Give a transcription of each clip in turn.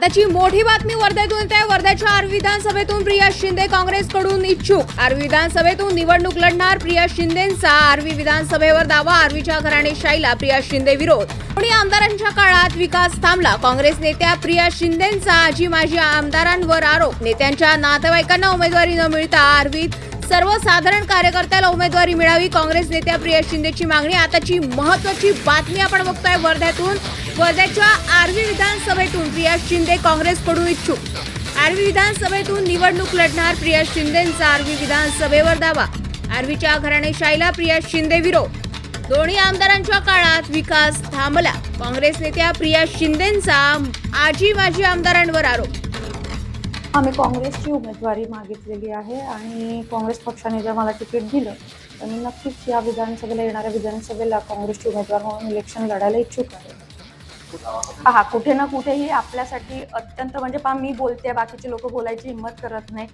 आताची मोठी बातमी वर्ध्यातून येते. वर्ध्याच्या आर विधानसभेतून प्रिया शिंदे काँग्रेसकडून इच्छुक. आर्वी विधानसभेतून निवडणूक लढणार प्रिया शिंदेंचा. आर्वी विधानसभेवर दावा आर्वीच्या घराणेशाहीला प्रिया शिंदे विरोध. पुणे आमदारांच्या काळात विकास थांबला. काँग्रेस नेत्या प्रिया शिंदेंचा आजी माजी आमदारांवर आरोप. नेत्यांच्या नातेवाईकांना उमेदवारी न मिळता आरवीत सर्वसाधारण कार्यकर्त्याला उमेदवारी मिळावी. काँग्रेस नेत्या प्रिया शिंदेची मागणी. आताची महत्वाची बातमी आपण बघतोय वर्ध्यातून. वर्ध्याच्या आर्वी विधानसभेतून प्रिया शिंदे काँग्रेसकडून इच्छुक. आर्वी विधानसभेतून निवडणूक लढणार प्रिया शिंदेंचा आर्वी विधानसभेवर दावा. आर्वीच्या घराणेशाहीला प्रिया शिंदे विरोध. दोन्ही आमदारांच्या काळात विकास थांबला. काँग्रेस नेत्या प्रिया शिंदेंचा आजी माजी आमदारांवर आरोप. आम्ही काँग्रेसची उमेदवारी मागितलेली आहे आणि काँग्रेस पक्षाने जर मला तिकीट दिलं तर मी नक्कीच या विधानसभेला येणाऱ्या विधानसभेला काँग्रेसची उमेदवार म्हणून इलेक्शन लढायला इच्छुक आहे. पहा कुठे ना कुठेही आपल्यासाठी अत्यंत म्हणजे पहा मी बोलते बाकीचे लोक बोलायची हिंमत करत नाही.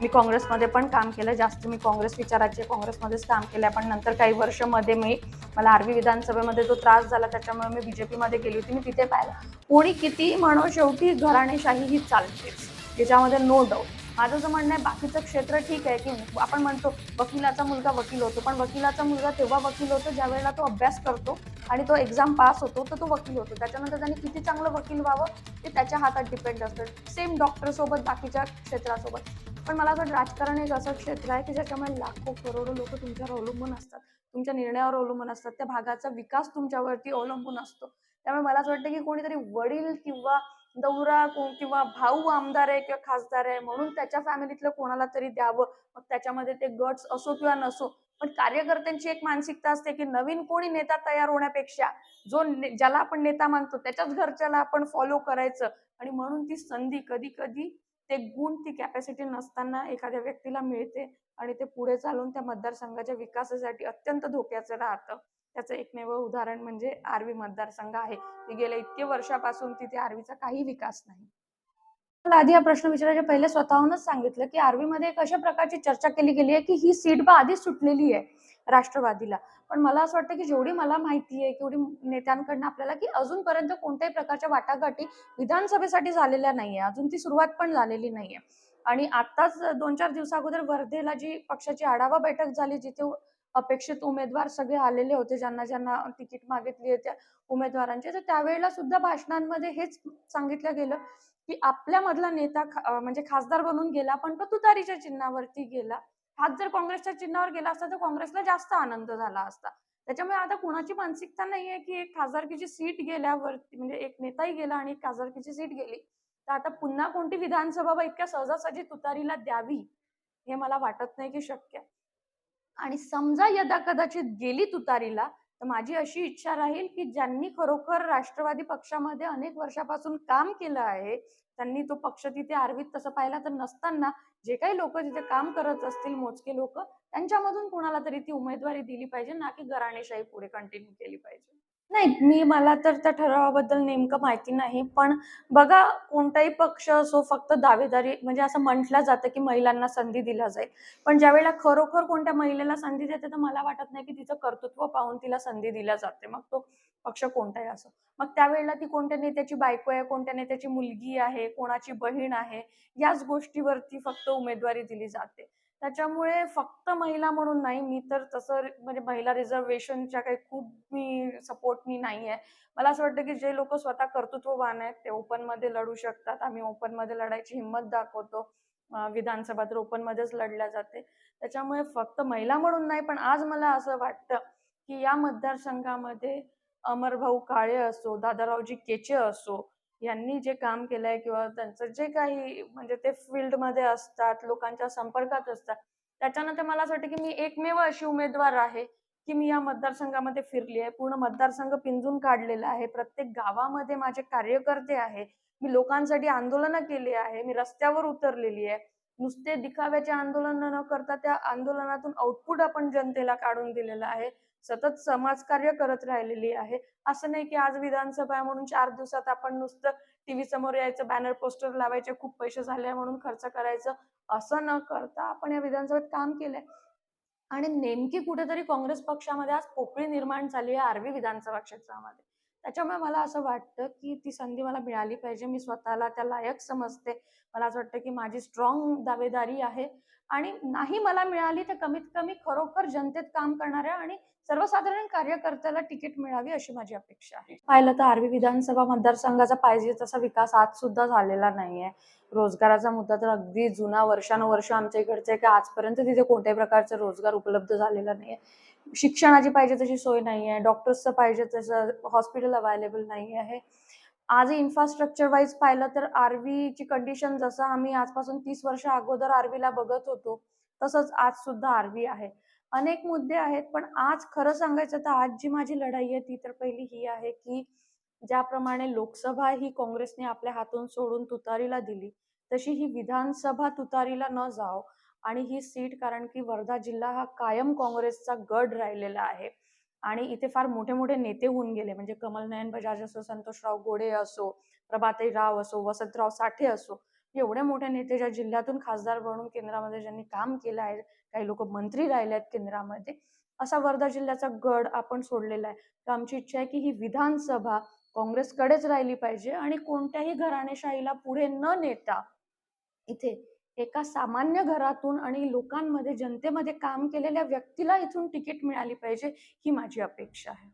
मी काँग्रेसमध्ये पण काम केलं जास्त मी काँग्रेस विचाराचे काँग्रेसमध्येच काम केलं पण नंतर काही वर्षमध्ये मी मला आर्वी विधानसभेमध्ये जो त्रास झाला त्याच्यामुळे मी बीजेपीमध्ये गेली होती मी तिथे पाहिलं. कोणी किती म्हणो शेवटी घराणेशाही ही चालतेच. याच्यामध्ये नो डाऊट माझं असं म्हणणं आहे बाकीचं क्षेत्र ठीक आहे की आपण म्हणतो वकिलाचा मुलगा वकील होतो पण वकिलाचा मुलगा तेव्हा वकील होतो ज्या वेळेला तो अभ्यास करतो आणि तो एक्झाम पास होतो तर तो वकील होतो. त्याच्यानंतर त्याने किती चांगलं वकील व्हावं ते त्याच्या हातात डिपेंड असतं. सेम डॉक्टरसोबत बाकीच्या क्षेत्रासोबत. पण मला असं वाटतं राजकारण एक असं क्षेत्र आहे की ज्याच्यामुळे लाखो करोडो लोक तुमच्यावर अवलंबून असतात. तुमच्या निर्णयावर अवलंबून असतात. त्या भागाचा विकास तुमच्यावरती अवलंबून असतो. त्यामुळे मला असं वाटतं की कोणीतरी वडील किंवा दौरा किंवा भाऊ आमदार आहे किंवा खासदार आहे म्हणून त्याच्या फॅमिलीतलं कोणाला तरी द्यावं. मग त्याच्यामध्ये ते गट्स असो किंवा नसो. पण कार्यकर्त्यांची एक मानसिकता असते की नवीन कोणी नेता तयार होण्यापेक्षा जो ने- ज्याला आपण नेता मानतो त्याच्याच घरच्याला आपण फॉलो करायचं. आणि म्हणून ती संधी कधी कधी ते गुण ती कॅपॅसिटी नसताना एखाद्या व्यक्तीला मिळते आणि ते पुढे चालून त्या मतदारसंघाच्या विकासासाठी अत्यंत धोक्याचं राहतं. त्याचं एकमेव उदाहरण म्हणजे आर्वी मतदारसंघ आहे. की गेल्या इतके वर्षापासून तिथे आर्वीचा काही विकास नाही. मला आधी हा प्रश्न विचारायच्या पहिले स्वतःहूनच सांगितलं की आर्वीमध्ये एक अशा प्रकारची चर्चा केली गेली आहे की ही सीट बा आधीच सुटलेली आहे राष्ट्रवादीला. पण मला असं वाटतं की जेवढी मला माहिती आहे तेवढी नेत्यांकडनं आपल्याला की अजूनपर्यंत कोणत्याही प्रकारच्या वाटाघाटी विधानसभेसाठी झालेल्या नाहीये. अजून ती सुरुवात पण झालेली नाहीये. आणि आताच दोन चार दिवसाअगोदर वर्धेला जी पक्षाची आढावा बैठक झाली जिथे अपेक्षित उमेदवार सगळे आलेले होते ज्यांना ज्यांना तिकीट मागितली आहे त्या उमेदवारांचे. तर त्यावेळेला सुद्धा भाषणांमध्ये हेच सांगितलं गेलं की आपल्यामधला नेता म्हणजे खासदार बनून गेला पण तो तुतारीच्या चिन्हावरती गेला. हाच जर काँग्रेसच्या चिन्हावर गेला असता तर काँग्रेसला जास्त आनंद झाला असता. त्याच्यामुळे आता कुणाची मानसिकता नाहीये की एक खासदारकीची सीट गेल्यावरती म्हणजे एक नेताही गेला आणि एक खासदारकीची सीट गेली. तर आता पुन्हा कोणती विधानसभा इतक्या सहजासहजी तुतारीला द्यावी हे मला वाटत नाही की शक्य आहे. आणि समजा यदा कदाचित गेली तुतारीला तर माझी अशी इच्छा राहील की ज्यांनी खरोखर राष्ट्रवादी पक्षामध्ये अनेक वर्षापासून काम केलं आहे त्यांनी तो पक्ष तिथे आर्वीत तसं पाहिला तर नसताना जे काही लोक तिथे काम करत असतील मोजके लोक त्यांच्यामधून कुणाला तरी ती उमेदवारी दिली पाहिजे ना की घराणेशाही पुढे कंटिन्यू केली पाहिजे. नाही मी मला तर त्या ठरावाबद्दल नेमकं माहिती नाही पण बघा कोणताही पक्ष असो फक्त दावेदारी म्हणजे असं म्हटलं जातं की महिलांना संधी दिला जाईल. पण ज्यावेळेला खरोखर कोणत्या महिलेला संधी देते तर मला वाटत नाही की तिचं कर्तृत्व पाहून तिला संधी दिल्या जाते. मग तो पक्ष कोणताही असो. मग त्यावेळेला ती कोणत्या नेत्याची बायको आहे कोणत्या नेत्याची मुलगी आहे कोणाची बहीण आहे याच गोष्टीवरती फक्त उमेदवारी दिली जाते. त्याच्यामुळे फक्त महिला म्हणून नाही मी तर तसं म्हणजे महिला रिझर्वेशनच्या काही खूप मी सपोर्टनी नाही आहे मला असं वाटतं की जे लोक स्वतः कर्तृत्ववान आहेत ते ओपनमध्ये लढू शकतात. आम्ही ओपनमध्ये लढायची हिंमत दाखवतो. विधानसभा तर ओपन मध्येच लढल्या जाते. त्याच्यामुळे फक्त महिला म्हणून नाही पण आज मला असं वाटतं की या मतदारसंघामध्ये अमरभाऊ काळे असो दादारावजी केचे असो यांनी जे काम केलंय किंवा त्यांचं जे काही म्हणजे ते फील्डमध्ये असतात लोकांच्या संपर्कात असतात त्याच्यानंतर मला असं वाटतं की मी एकमेव अशी उमेदवार आहे की मी या मतदारसंघामध्ये फिरली आहे. पूर्ण मतदारसंघ पिंजून काढलेला आहे. प्रत्येक गावामध्ये माझे कार्यकर्ते आहे. मी लोकांसाठी आंदोलनं केली आहे. मी रस्त्यावर उतरलेली आहे. नुसते दिखाव्याचे आंदोलन न करता त्या आंदोलनातून आउटपुट आपण जनतेला काढून दिलेलं आहे. सतत समाजकार्य करत राहिलेली आहे. असं नाही की आज विधानसभा म्हणून चार दिवसात आपण नुसतं टीव्ही समोर यायचं बॅनर पोस्टर लावायचे खूप पैसे झाले म्हणून खर्च करायचं. असं न करता आपण या विधानसभेत काम केलंय. आणि नेमकी कुठेतरी काँग्रेस पक्षामध्ये आज पोकळी निर्माण झाली आहे आर्वी विधानसभा क्षेत्रामध्ये. त्याच्यामुळे मला असं वाटतं की ती संधी मला मिळाली पाहिजे. मी स्वतःला त्या लायक समजते. मला असं वाटतं की माझी स्ट्रॉंग दावेदारी आहे. आणि नाही मला मिळाली तर कमीत कमी खरोखर जनतेत काम करणाऱ्या आणि सर्वसाधारण कार्यकर्त्याला तिकीट मिळावी अशी माझी अपेक्षा आहे. पाहिलं तर आरवी विधानसभा मतदारसंघाचा पाहिजे तसा विकास आज सुद्धा झालेला नाहीये. रोजगाराचा मुद्दा तर अगदी जुना वर्षानुवर्ष आमच्या इकडचे की आजपर्यंत तिथे कोणत्याही प्रकारचा रोजगार उपलब्ध झालेला नाहीये. शिक्षणाची पाहिजे तशी सोय नाही आहे डॉक्टर्सचं पाहिजे तसं हॉस्पिटल अवेलेबल नाही आहे आज इन्फ्रास्ट्रक्चर वाईज पाहिलं तर आरवीची कंडिशन जसं आम्ही आजपासून तीस वर्ष अगोदर आरवीला बघत होतो तसंच आज सुद्धा आरवी आहे. अनेक मुद्दे आहेत पण आज खरं सांगायचं तर आज जी माझी लढाई आहे ती तर पहिली ही आहे की ज्याप्रमाणे लोकसभा ही काँग्रेसने आपल्या हातून सोडून तुतारीला दिली तशी ही विधानसभा तुतारीला न जाव आणि ही सीट कारण की वर्धा जिल्हा हा कायम काँग्रेसचा गड राहिलेला आहे. आणि इथे फार मोठे मोठे नेते होऊन गेले. म्हणजे कमल नयन बजाज असो संतोषराव गोडे असो प्रभाताई राव असो वसंतराव साठे असो एवढे मोठे नेते ज्या जिल्ह्यातून खासदार बनून केंद्रामध्ये ज्यांनी काम केलं आहे काही लोक मंत्री राहिले आहेत केंद्रामध्ये असा वर्धा जिल्ह्याचा गड आपण सोडलेला आहे. तर आमची इच्छा आहे की ही विधानसभा काँग्रेसकडेच राहिली पाहिजे आणि कोणत्याही घराणेशाहीला पुढे न नेता इथे एका सामान्य घरातून आणि लोकांमध्ये जनतेमध्ये काम केलेल्या व्यक्तीला इथून तिकीट मिळाली पाहिजे ही माझी अपेक्षा आहे.